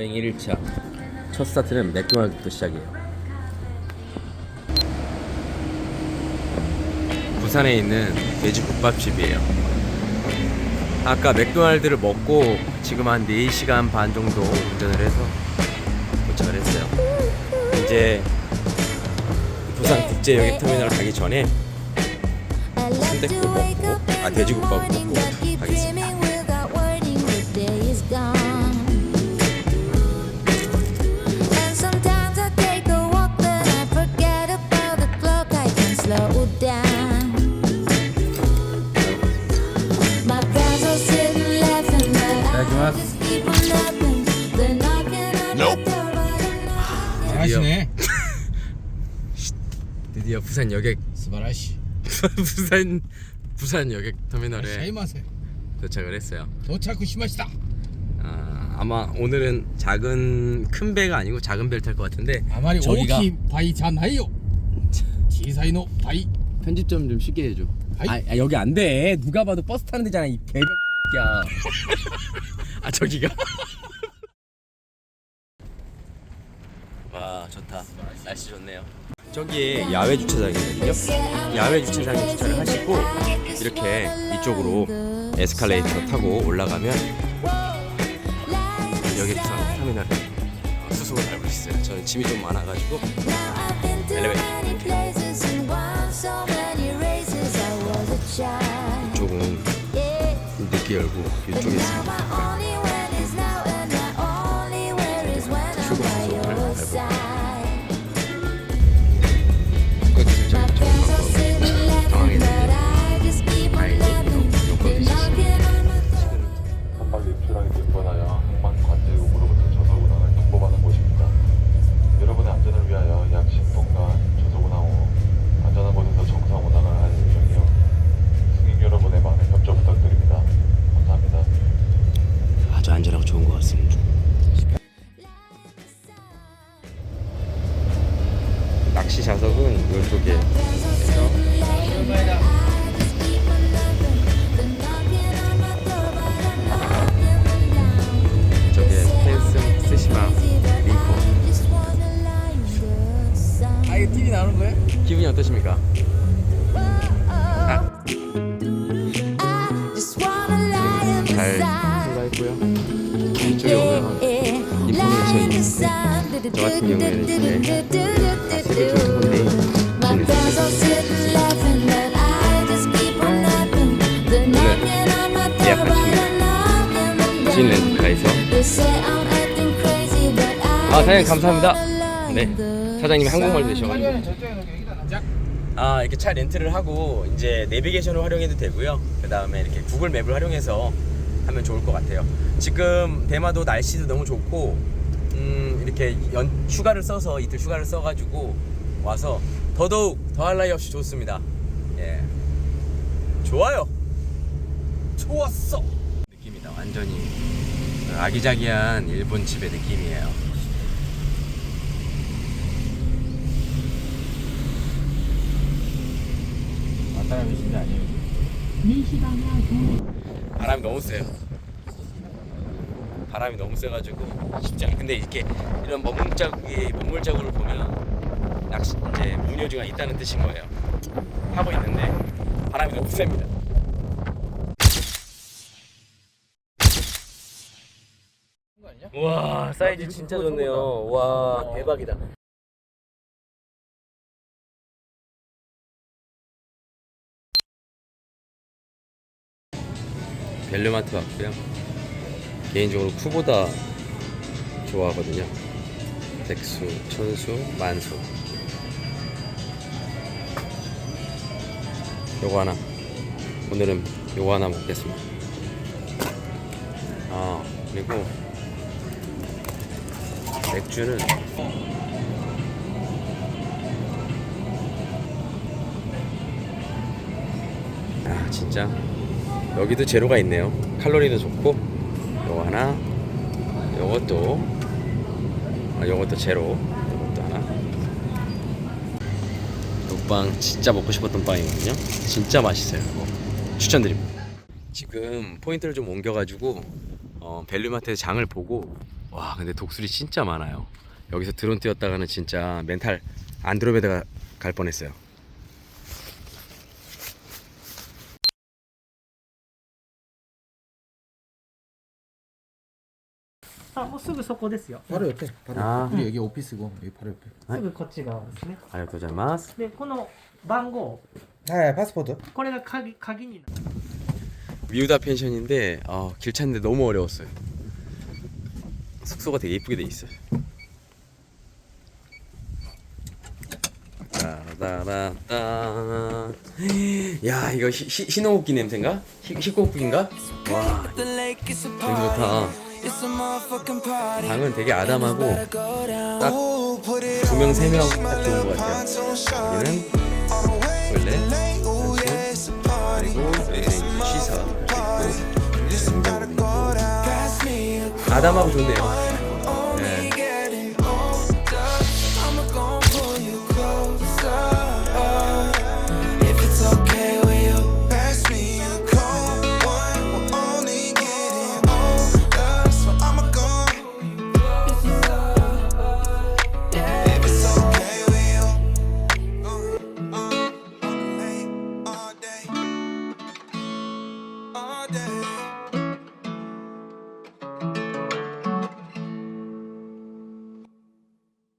여행 1일차. 첫 스타트는 맥도날드부터 시작이에요. 부산에 있는 돼지국밥집이에요. 아까 맥도날드를 먹고 지금 한 4시간 반 정도 운전을 해서 도착을 했어요. 이제 부산 국제여객터미널 가기 전에 순댓국 먹고 아 돼지국밥 먹고 가겠습니다 I'm not 잘하시네. 드디어 부산 여객 스바라시. 부산 부산 여객 터미널에 샤이마세. 도착을 했어요. 도착 후시마시다. 아, 아마 오늘은 작은 큰 배가 아니고 작은 배를 탈 것 같은데 아마리 저기가 오키 바이 잔하이요. 지사이노 바이. 편집점 좀 쉽게 해줘. 아이. 아, 아, 여기 안 돼. 누가 봐도 버스 타는 데잖아 이 개벽 이야. 아 저기가. 와 좋다. 날씨 좋네요. 저기에 야외 주차장이거든요. 야외 주차장에 주차를 하시고 이렇게 이쪽으로 에스컬레이터 타고 올라가면 여기 부산 터미널에 수속을 밟을 수 있어요. 저는 짐이 좀 많아가지고 열고 이쪽에 있습니다. 안 저 같은 경우에는 이제 다 say I'm acting crazy, but I 아 사장님 감사합니다. 네 사장님이 한국말 되셔가지고. 아 이렇게 차 렌트를 하고 이제 내비게이션을 활용해도 되고요. 그 다음에 이렇게 구글 맵을 활용해서 하면 좋을 것 같아요. 지금 대마도 날씨도 너무 좋고 음 이렇게 연 휴가를 써서 이틀 휴가를 써가지고 와서 더더욱 더할 나위 없이 좋습니다. 예 좋아요. 좋았어. 느낌이다 완전히 아기자기한 일본 집의 느낌이에요. 왔다가 미신데 아니에요. 바람이 너무 세요. 바람이 너무 세가지고 쉽지 않아. 근데 이렇게 이런 먹물 자국이 먹물 자국을 보면 낚시 이제 문효지가 있다는 뜻인 거예요. 하고 있는데 바람이 너무 셉니다. 와 사이즈 진짜 좋네요. 와 대박이다. 벨류마트 왔고요. 개인적으로 쿠보다 좋아하거든요. 백수, 천수, 만수. 요거 하나. 오늘은 요거 하나 먹겠습니다. 아, 그리고 맥주는 아, 진짜 여기도 제로가 있네요. 칼로리도 좋고 하나, 요것도 아, 요것도 제로, 요것도 하나. 요빵 진짜 먹고 싶었던 빵이거든요. 진짜 맛있어요. 이거. 추천드립니다. 지금 포인트를 좀 옮겨가지고 어, 밸류마트에서 장을 보고 와 근데 독수리 진짜 많아요 여기서 드론 띄웠다가는 진짜 멘탈 안드로메다가 갈 뻔했어요 すぐそこですよ 바로 옆에. 바로 아. 옆에. 우리 여기 오피스고 여기 바로 옆에. すぐこっち側ですね 아리가토자마스 でこの番号 네, 파스포드. これが鍵鍵になる 미우다 펜션인데 아, 길 찾는데 너무 어려웠어요 숙소가 되게 이쁘게 돼 있어요 따라따라따 야 이거 히, 히, 흰호흡기 냄새인가? 히, 히코흡기인가? 와 냄새 좋다 방은 되게 아담하고 딱 두 명 세 명 딱 좋은 것 같아요 여기는 원래 그리고 여기는 냉장고도 있고 아담하고 좋네요